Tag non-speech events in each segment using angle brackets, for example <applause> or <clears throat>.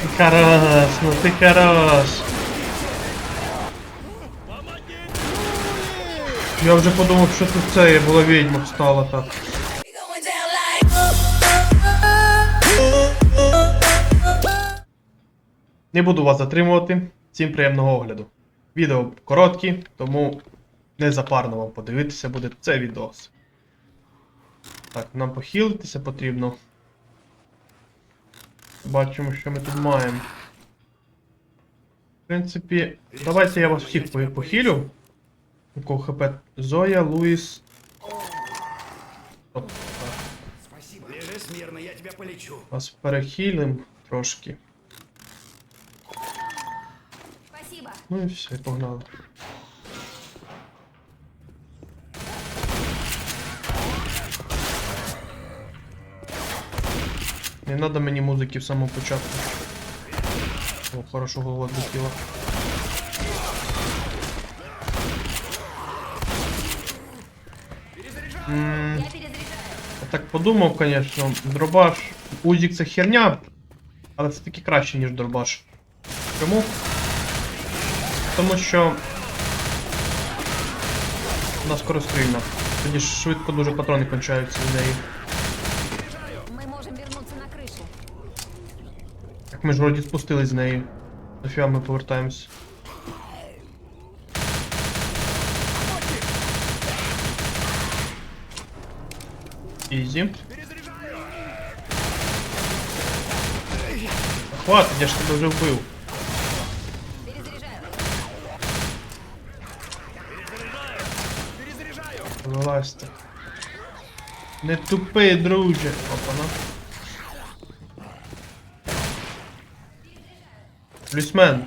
Хорош, ну ти хорош. Я вже подумав, що тут це є, була встала так. Не буду вас затримувати. Всім приємного огляду. Відео короткі, тому незапарно вам подивитися буде це відос. Так, нам похилитися потрібно. Бачимо, що ми тут маємо. В принципі, давайте я вас всіх похилю. У кого хп Зоя, Луїс. Полечу. Вас перехилим трошки. Ну і все, погнали. Не надо мені музики в самому початку. О, хорошо голова злетіла. М, Я так подумав, звісно, дробаш. Узік це херня, але це таки краще, ніж дробаш. Чому? Тому що. Вона скорострільна. Тоді ж швидко дуже патрони кончаються в неї. Так ми ж вроді спустились з неї. Нафіга ми повертаємось. Ізі. Хватить, я ж тебе вже вбив. Вилазьте. Не тупи, друже. Опана. Плюсмен.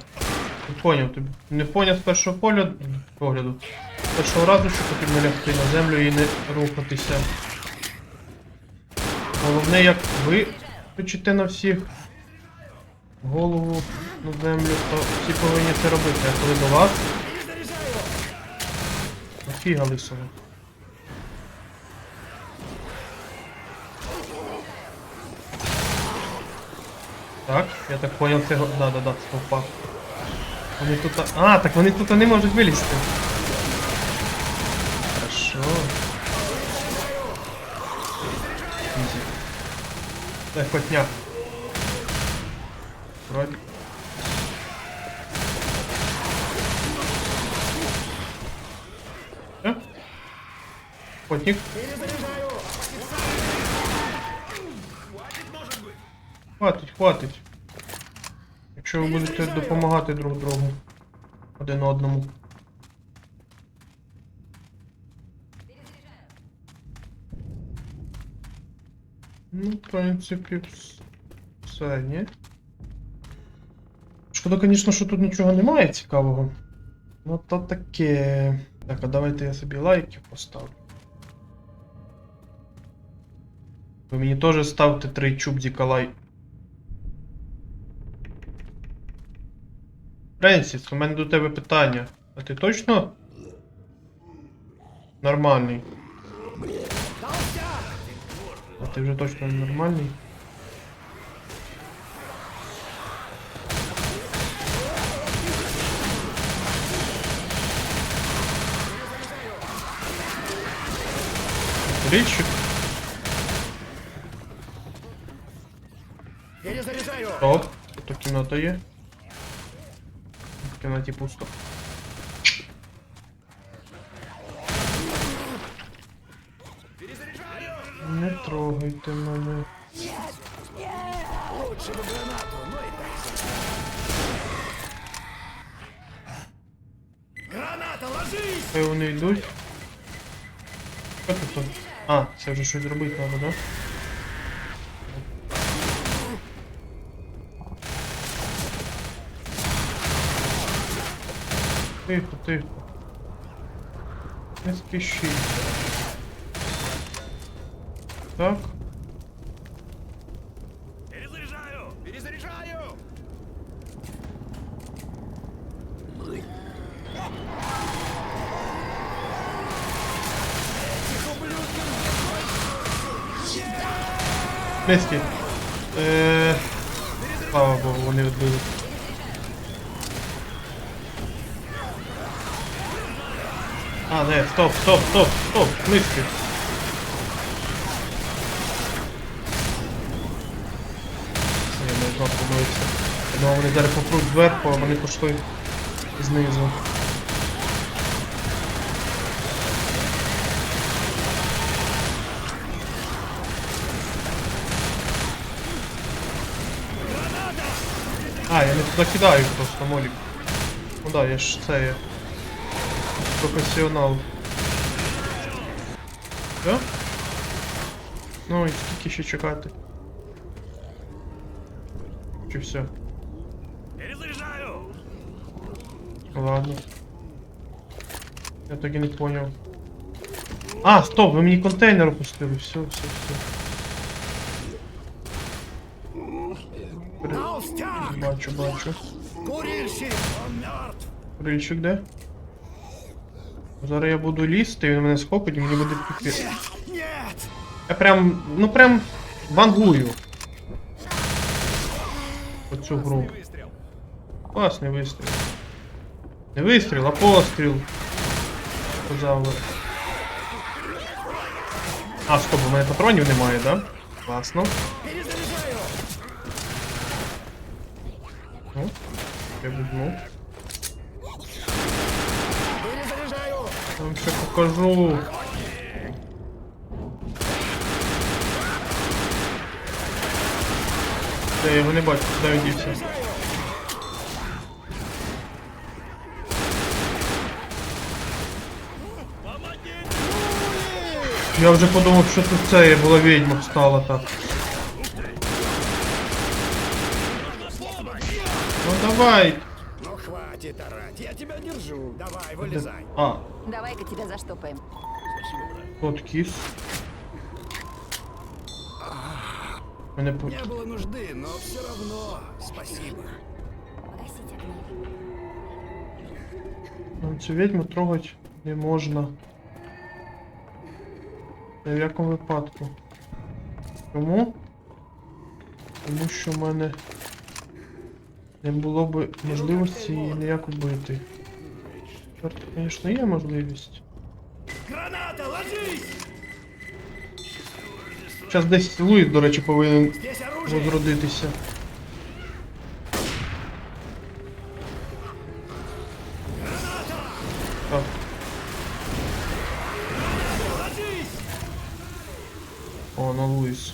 Не поняв тобі. Не поняв з першого поля... погляду. З першого разу, що потрібно лягти на землю і не рухатися. Головне, як ви кричите на всіх голову на землю, то всі повинні це робити. А коли до вас. Нафіга лисого. Так, я так понял, це... Да, да, да, стовпа. Вони тут... А, так вони тут не можуть вилізти. Хорошо. Ізі. Дай хотня. Вроді. Хотник. Хватить, хватить. Якщо ви будете допомагати друг другу. Один одному. Ну, в принципі, все, ні? Шкода, звісно, що тут нічого немає цікавого. Ну то таке. Так, а давайте я собі лайки поставлю. Ви мені теж ставте три чубдіка лайк. Френсіс, у мене до тебе питання. А ти точно? Нормальний. А ти вже точно нормальний? Річик? Перезаряжаю. Стоп. Тут кімната є. В кімнаті пусто. Не трогайте мене. Лучше бы гранату, но и так. Граната, ложись! Хай вони йдуть. Що тут? А, це вже щось зробити треба, да? Тихо, тихо. Не спішіть. Так. Перезаряжаю! Перезаряжаю! Миски. Е! Слава Богу, вони відбили. А, не, стоп, стоп, стоп, стоп, мислі. Я не знав, помилився. Я вони зараз попруть зверху, а вони пішли знизу. А, я не туди кидаю просто, молік. Ну да, я ж це я. Професіонал. Все? Ну і скільки ще чекати? Чи все? Перезаряжаю! Ладно. Я так і не понял. А, стоп, ви мені контейнер опустили. Все, все, все. Бачу, бачу. Курильщик! Он мертв! Рильчик де? Зараз я буду лізти, він мене схопить і мені буде піти. Я прям, ну прям вангую. Оцю гру. Класний вистріл. Не вистріл, а постріл. Позавер. А, стоп, у мене патронів немає, да? Класно. Ну, я візьму. Перезаряжаю! Вам ще покажу. Я його не бачу, куди він дівся. Я вже подумав, що тут це є, була відьма встала так. Ну давай Ну хватит орать, я тебя держу. Давай, вылезай. А, Давай-ка тебя заштопаем. тут кіс. Мене по... Не было нужды, но все равно спасибо. Погасить огни. Ну, Цю відьму трогати не можна. Ні в якому випадку. Чому? Тому що в мене не було б можливості її ніяк убити. Чорт, звісно, є можливість. Граната, ложись! Зараз десь Луїс, до речі, повинен розродитися. Граната! Так. Ложись! О, на Луїс.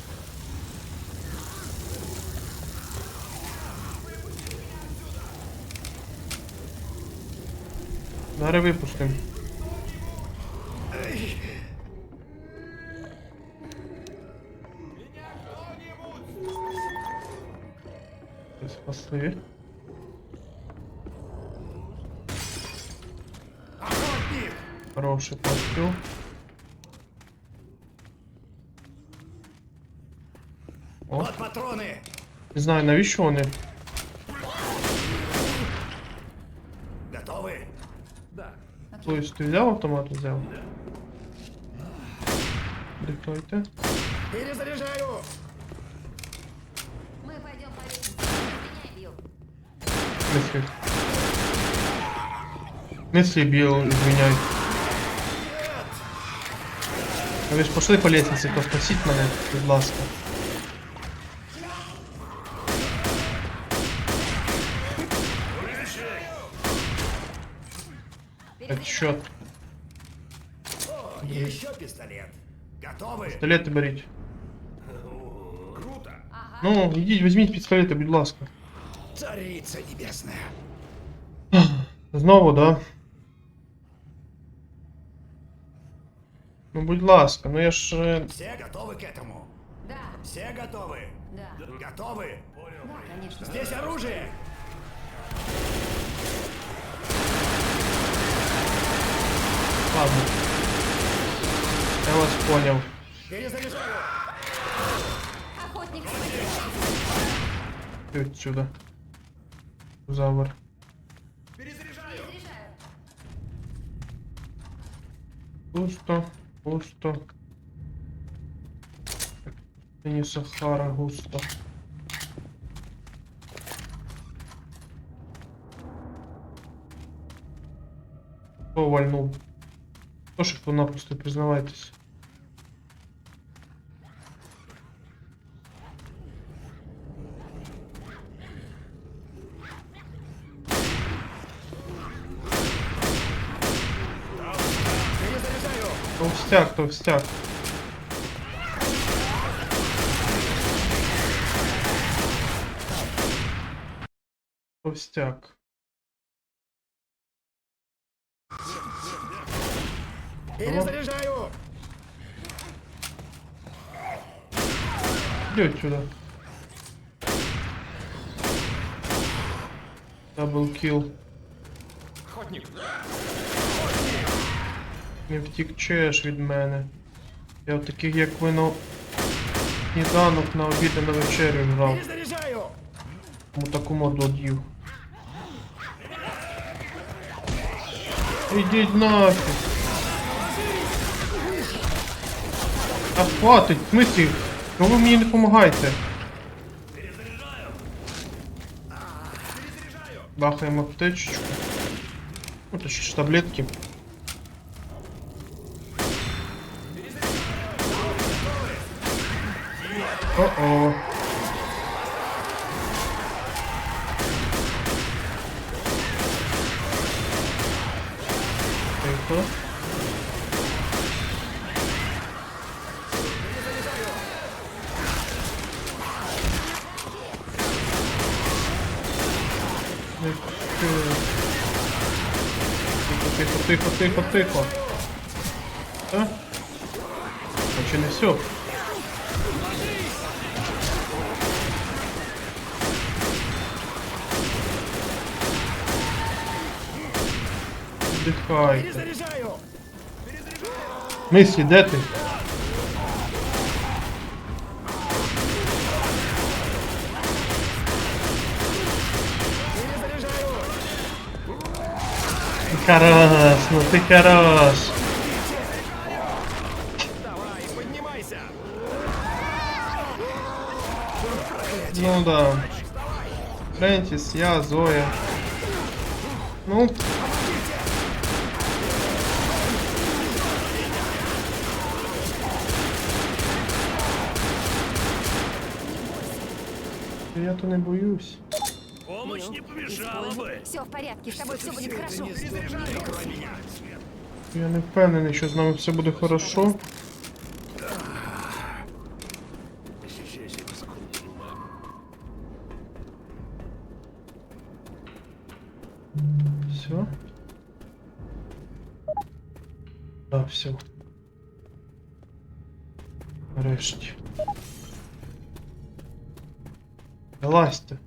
Зараз випустим. Спасли. Хороший постріл. О, Вот патроны! не знаю навіщо вони. Луїс, ти взяв автомат взяв? Диктуйте. Перезаряжаю! Мы пойдем по лестнице. Извиняй, Билл. Мислі. Мислі біл, извиняй. А ви ж пошли по лестниці, то спасіть мене, будь ласка. Отчет. О, еще пистолет. Готовы? Пістолети беріть. Круто! Ну, ідіть, візьміть пістолети, будь ласка. Царица небесная! <clears throat> Знову, да? Ну, будь ласка, ну я ж. е, Все готовы к этому? Да, Все готовы? да. Готовы? Да, конечно. Здесь оружие! ладно. Я вас понял. Ты отсюда. Завор. Густо, густо. Это не Сахара, густо. Кто? То, що хто напросто признавайтесь. Перезаряжаю. Товстяк, товстяк. Товстяк. Перезаряжаю. Иди отсюда. Даблкіл. Охотник. Не втікчеш від мене. Я в таких, як ви на сніданок на обід і на вечерю грав. Тому таку моду одів. Ідіть нафіг. Та хватить, в смислі? Ну ви мені не допомагаєте. Бахаємо аптечечку. Ну, точніше таблетки. О-о. Тихо. Не Тихо, тихо, тихо, тихо, тихо. А? А не все? Перезаряжаю. Мислі, де ти? Хорош, ну ти хорош. Давай, поднимайся. Ну да. Фрэнсис, я, Зоя. Ну. Я то не боюсь. Помощь не помешала бы. Все в порядке, с тобой все будет хорошо. Я не впевнений, що з нами все буде хорошо. Все. Да, все. Нарешті. Залазьте.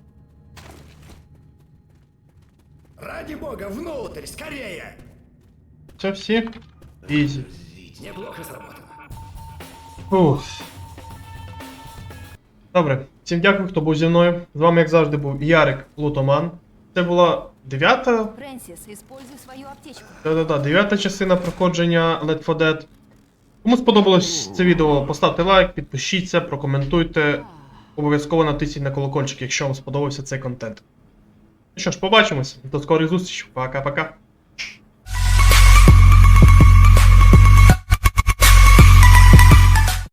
Ради бога, внутрь, скорее. Це всі? Ізі. Неплохо сработано. Ух. Добре, всім дякую, хто був зі мною. З вами, як завжди, був Ярик Лутоман. Це була дев'ята. Фрэнсис, используй свою аптечку. Да-да-да, дев'ята частина проходження Left 4 Dead. Кому сподобалось це відео, поставте лайк, підпишіться, прокоментуйте. Обов'язково натисніть на колокольчик, якщо вам сподобався цей контент. Ну що ж, побачимось. До скорих зустрічей. Пока-пока.